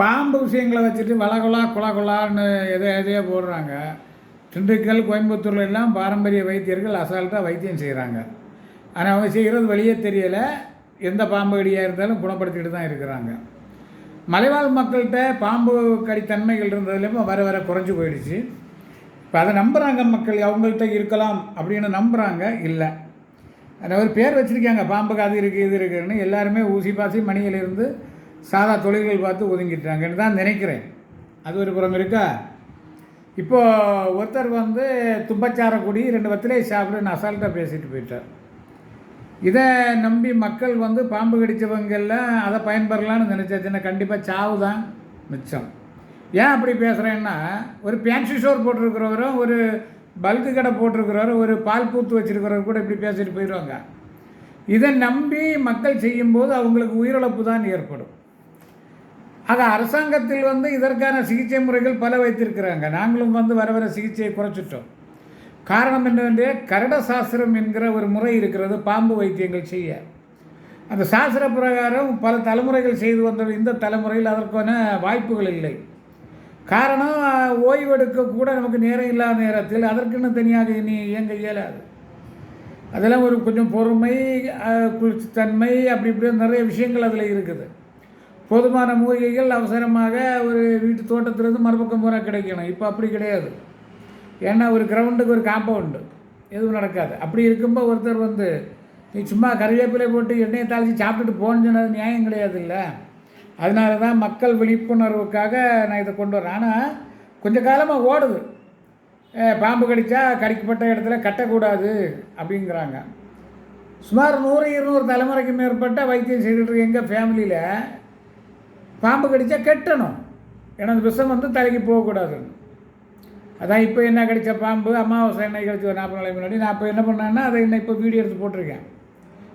பாம்பு விஷயங்களை வச்சுட்டு வளகுலா குலகுலான்னு எதை எதையோ போடுறாங்க. திண்டுக்கல் கோயம்புத்தூர்ல எல்லாம் பாரம்பரிய வைத்தியர்கள் அசால்ட்டாக வைத்தியம் செய்கிறாங்க ஆனால் அவங்க செய்கிறது வெளியே தெரியலை. எந்த பாம்பு கடியாக இருந்தாலும் குணப்படுத்திட்டு தான் இருக்கிறாங்க. மலைவாழ் மக்கள்கிட்ட பாம்பு கடித்தன்மைகள் இருந்ததுலேயுமே இருந்ததுலேயும் வர வர குறைஞ்சி போயிடுச்சு. இப்போ அதை நம்புகிறாங்க மக்கள். அவங்கள்ட்ட இருக்கலாம் அப்படின்னு நம்புகிறாங்க இல்லை. அந்த ஒரு பேர் வச்சுருக்காங்க. பாம்புக்கு அது இருக்குது இது இருக்குதுன்னு எல்லாருமே ஊசி பாசி மணியிலிருந்து சாதா தொழில்கள் பார்த்து ஒதுங்கிட்டாங்கன்னு தான் நினைக்கிறேன். அது ஒரு புறம் இருக்கா? இப்போது ஒருத்தர் வந்து தும்பச்சார குடி ரெண்டு வத்திலே சாப்பிடுன்னு அசால்ட்டாக பேசிட்டு போயிட்டார். இதை நம்பி மக்கள் வந்து பாம்பு கடித்தவங்கெல்லாம் அதை பயன்பெறலான்னு நினச்சாச்சுன்னா கண்டிப்பாக சாவு தான் மிச்சம். ஏன் அப்படி பேசுகிறேன்னா ஒரு பேன்சி ஸ்டோர் போட்டிருக்கிறவரும் ஒரு பல்கு கடை போட்டிருக்கிறவரும் ஒரு பால் பூத்து வச்சுருக்கிறவர் கூட இப்படி பேசிட்டு போயிடுவாங்க இதை நம்பி மக்கள் செய்யும்போது அவங்களுக்கு உயிரிழப்பு தான் ஏற்படும். அது அரசாங்கத்தில் வந்து இதற்கான சிகிச்சை முறைகள் பல வைத்திருக்கிறாங்க. நாங்களும் வந்து வர வர சிகிச்சையை குறைச்சிட்டோம். காரணம் என்னவென்றே கரட சாஸ்திரம் என்கிற ஒரு முறை இருக்கிறது பாம்பு வைத்தியங்கள் செய்ய. அந்த சாஸ்திர பிரகாரம் பல தலைமுறைகள் செய்து வந்த இந்த தலைமுறையில் அதற்கான வாய்ப்புகள் இல்லை. காரணம் ஓய்வெடுக்க கூட நமக்கு நேரம் இல்லாத நேரத்தில் அதற்குன்னு தனியாக இனி இயங்க இயலாது. அதெல்லாம் ஒரு கொஞ்சம் பொறுமை அஹ், குளிர்ச்சித்தன்மை அப்படி இப்படி நிறைய விஷயங்கள் அதில் இருக்குது. போதுமான மூலிகைகள் அவசரமாக ஒரு வீட்டு தோட்டத்திலேருந்து மறுபக்கம் பூரா கிடைக்கணும். இப்போ அப்படி கிடையாது. ஏன்னா ஒரு கிரவுண்டுக்கு ஒரு காம்பவுண்டு எதுவும் நடக்காது. அப்படி இருக்கும்போது ஒருத்தர் வந்து நீ சும்மா கறிவேப்பிலை போட்டு எண்ணெயை தாளித்து சாப்பிட்டுட்டு போன்னு சொன்னது நியாயம் கிடையாது இல்லை அதனால தான் மக்கள் விழிப்புணர்வுக்காக நான் இதை கொண்டு வரேன். ஆனால் கொஞ்ச காலமாக ஓடுது. பாம்பு கடித்தா கடிக்கப்பட்ட இடத்துல கட்டக்கூடாது. அப்படிங்கிறாங்க. சுமார் நூறு இருநூறு தலைமுறைக்கு மேற்பட்ட வைத்தியம் செய்துட்டு எங்கள் ஃபேமிலியில் பாம்பு கடித்தா கெட்டணும். ஏன்னா அந்த விஷம் வந்து தலைக்கு போகக்கூடாதுன்னு அதான் இப்போ என்ன கிடைச்ச பாம்பு அமாவாசை எண்ணெய் கடிச்சு ஒரு நாற்பது நாளைக்கு முன்னாடி. நான் இப்போ என்ன பண்ணேன்னா அதை இன்னும் இப்போ வீடியோ எடுத்து போட்டிருக்கேன்.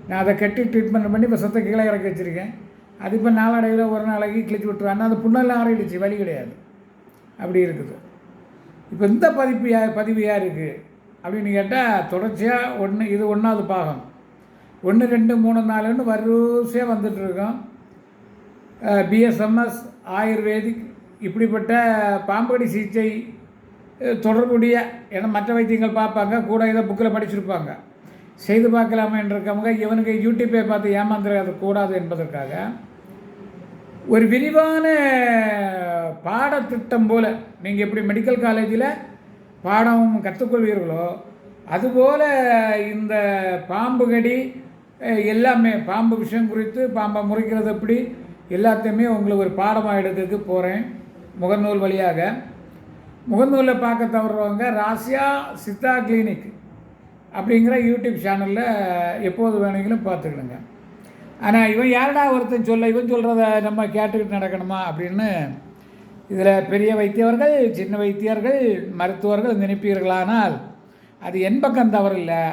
நான் அதை கட்டி ட்ரீட்மெண்ட் பண்ணி இப்போ சத்த கீழே இறக்கி வச்சுருக்கேன். அது இப்போ நாளடைவில் ஒரு நாளைக்கு கிழிச்சு விட்டுருவேன் அது புண்ணெல்லாம் ஆறிடுச்சு வழி கிடையாது. அப்படி இருக்குது. இப்போ இந்த பதிப்பு யா பதிவு யாருக்கு? அப்படின்னு கேட்டால் தொடர்ச்சியாக ஒன்று இது ஒன்றாவது பாகம். ஒன்று ரெண்டு மூணு நாலுன்னு வரிசையாக வந்துட்டுருக்கோம் பிஎஸ்எம்எஸ் ஆயுர்வேதிக் இப்படிப்பட்ட பாம்படி சிகிச்சை தொடர்புடைய ஏன்னா மற்ற வைத்தியங்கள் பார்ப்பாங்க கூட இதை புக்கில் படிச்சிருப்பாங்க. செய்து பார்க்கலாமே இருக்கவங்க இவனுக்கு யூடியூப்பை பார்த்து ஏமாந்துறது கூடாது என்பதற்காக ஒரு விரிவான பாடத்திட்டம் போல் நீங்கள் எப்படி மெடிக்கல் காலேஜில் பாடம் கற்றுக்கொள்வீர்களோ அதுபோல் இந்த பாம்பு கடி எல்லாமே பாம்பு விஷயம் குறித்து பாம்பை முறிக்கிறது எப்படி எல்லாத்தையுமே உங்களுக்கு ஒரு பாடமாக எடுக்கிறதுக்கு போகிறேன் முகநூல் வழியாக. முகநூலில் பார்க்க தவறுறவங்க ராசியா சித்தா கிளினிக் அப்படிங்கிற யூடியூப் சேனலில் எப்போது வேணுங்களும் பார்த்துக்கிடுங்க. ஆனால் இவன் யாரடா ஒருத்தன் சொல்ல இவன் சொல்கிறத நம்ம கேட்டுக்கிட்டு நடக்கணுமா அப்படின்னு இதில் பெரிய வைத்தியர்கள் சின்ன வைத்தியர்கள் மருத்துவர்கள் நினைப்பீர்களானால் அது என் பக்கம் தவறில்லை.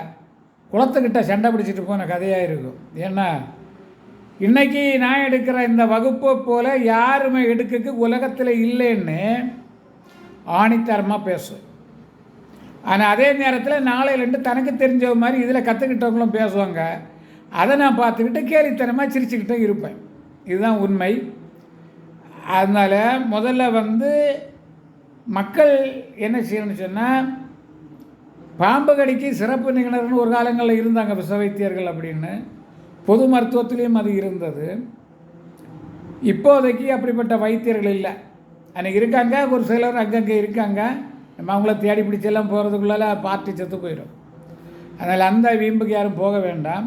குளத்துக்கிட்ட சண்டை பிடிச்சிட்டு போன கதையாக இருக்கும் ஏன்னா இன்றைக்கி நான் எடுக்கிற இந்த வகுப்பை போல் யாருமே எடுக்கக்கு உலகத்தில் இல்லைன்னு ஆணித்தரமாக பேசும் ஆனால் அதே நேரத்தில் நாளையிலேருந்து தனக்கு தெரிஞ்ச மாதிரி இதில் கற்றுக்கிட்டவங்களும் பேசுவாங்க. அதை நான் பார்த்துக்கிட்டு கேலித்தனமாக சிரிச்சுக்கிட்டே இருப்பேன். இதுதான் உண்மை. அதனால் முதல்ல வந்து மக்கள் என்ன செய்யணும்னு சொன்னால் பாம்பு கடிக்கு சிறப்பு நிபுணர்னு ஒரு காலங்களில் இருந்தாங்க விசவைத்தியர்கள் அப்படின்னு. பொது மருத்துவத்திலையும் அது இருந்தது. இப்போதைக்கு அப்படிப்பட்ட வைத்தியர்கள் இல்லை. அன்றைக்கி இருக்காங்க ஒரு சிலர் அங்கங்கே இருக்காங்க. நம்ம அவங்கள தேடி பிடிச்செல்லாம் போகிறதுக்குள்ளால பார்ட்டி செத்து போயிடும். அதனால் அந்த வீம்புக்கு யாரும் போக வேண்டாம்.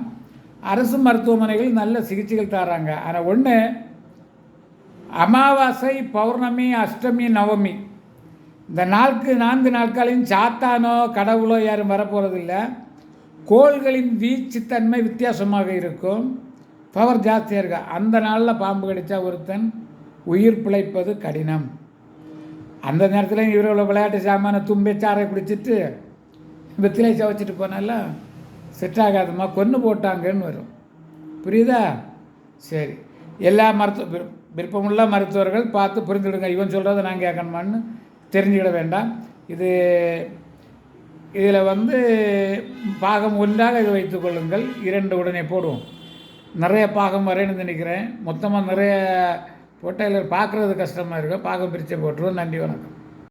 அரசு மருத்துவமனைகள் நல்ல சிகிச்சைகள் தராங்க. ஆனால் ஒன்று அமாவாசை பௌர்ணமி அஷ்டமி நவமி இந்த நாளுக்கு நான்கு நாட்களையும் சாத்தானோ கடவுளோ யாரும் வரப்போகிறதில்ல கோள்களின் வீச்சுத்தன்மை வித்தியாசமாக இருக்கும். பவர் ஜாஸ்தியாக இருக்கு? அந்த நாளில் பாம்பு கடித்தா ஒருத்தன் உயிர் பிழைப்பது கடினம். அந்த நேரத்தில் இவரோட விளையாட்டு சாமான தும்பே சாறை குடிச்சிட்டு வெத்திலை சவச்சிட்டு போனால செட் ஆகாதும்மா கொன்று போட்டாங்கன்னு வரும். புரியுதா? சரி. எல்லா மருத்துவ விருப்பமுள்ள மருத்துவர்கள் பார்த்து புரிந்துடுங்க இவன் சொல்கிறத நான் கேட்கணுமான்னு தெரிஞ்சுக்கிட வேண்டாம். இது இதில் வந்து பாகம் ஒன்றாக இது வைத்துக்கொள்ளுங்கள் இரண்டு உடனே போடுவோம். நிறைய பாகம் வரேன்னு நினைக்கிறேன். மொத்தமாக நிறைய போட்டால் பார்க்குறது கஷ்டமாக இருக்கும். பாகம் பிரித்து போட்டுருவோம். நன்றி வணக்கம்.